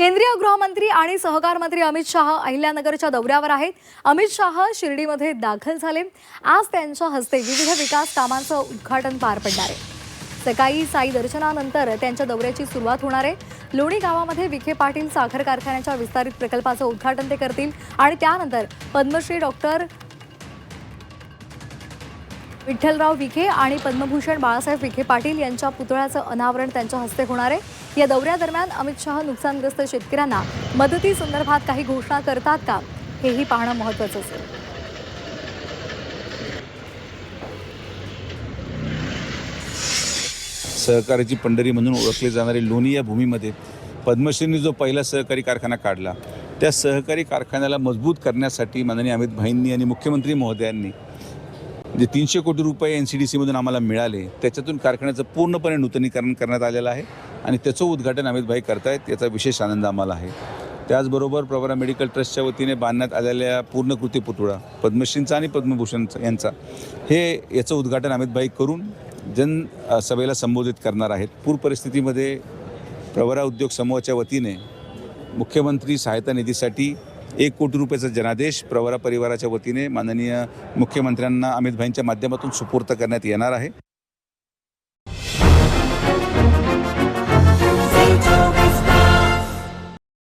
केंद्रीय गृहमंत्री आणि सहकार मंत्री अमित शहा अहिल्यानगरच्या दौऱ्यावर आहेत. अमित शहा शिर्डीमध्ये दाखल झाले. आज त्यांच्या हस्ते विविध विकास कामांचं उद्घाटन पार पडणार आहे. सकाळी साई दर्शनानंतर त्यांच्या दौऱ्याची सुरुवात होणार आहे. लोणी गावामध्ये विखे पाटील साखर कारखान्याच्या विस्तारित प्रकल्पाचं उद्घाटन ते करतील. आणि त्यानंतर पद्मश्री डॉक्टर विठ्ठलराव विखे आणि पद्मभूषण बाळासाहेब विखे पाटील यांच्या पुतळ्याचं अनावरण त्यांच्या हस्ते होणार आहे. या दौऱ्यादरम्यान अमित शहा नुकसानग्रस्त शेतकऱ्यांना मदतीसंदर्भात काही घोषणा करतात का? हेही पाहणं महत्त्वाचं असेल. सहकाराची पंढरी म्हणून ओळखले जाणारे लोणी या भूमीमध्ये पद्मश्रींनी जो पहिला सहकारी कारखाना काढला त्या सहकारी कारखान्याला मजबूत करण्यासाठी माननीय अमित भाईंनी आणि मुख्यमंत्री महोदयांनी जे तीनशे कोटी रुपये एन सी डी सीमधून आम्हाला मिळाले त्याच्यातून कारखान्याचं पूर्णपणे नूतनीकरण करण्यात आलेलं आहे आणि त्याचं उद्घाटन अमित भाई करतायत याचा विशेष आनंद आम्हाला आहे. त्याचबरोबर प्रवरा मेडिकल ट्रस्टच्या वतीने बांधण्यात आलेल्या पूर्णकृती पुतळा पद्मश्रींचा आणि पद्मभूषणचा यांचा हे याचं उद्घाटन अमित भाई करून जन सभेला संबोधित करणार आहेत. पूर परिस्थितीमध्ये प्रवरा उद्योग समूहाच्या वतीने मुख्यमंत्री सहायता निधीसाठी एक कोटी रुपयाचा जनादेश प्रवरा परिवाराच्या वतीने माननीय मुख्यमंत्र्यांना अमित भाईंच्या माध्यमातून सुपूर्त करण्यात येणार आहे.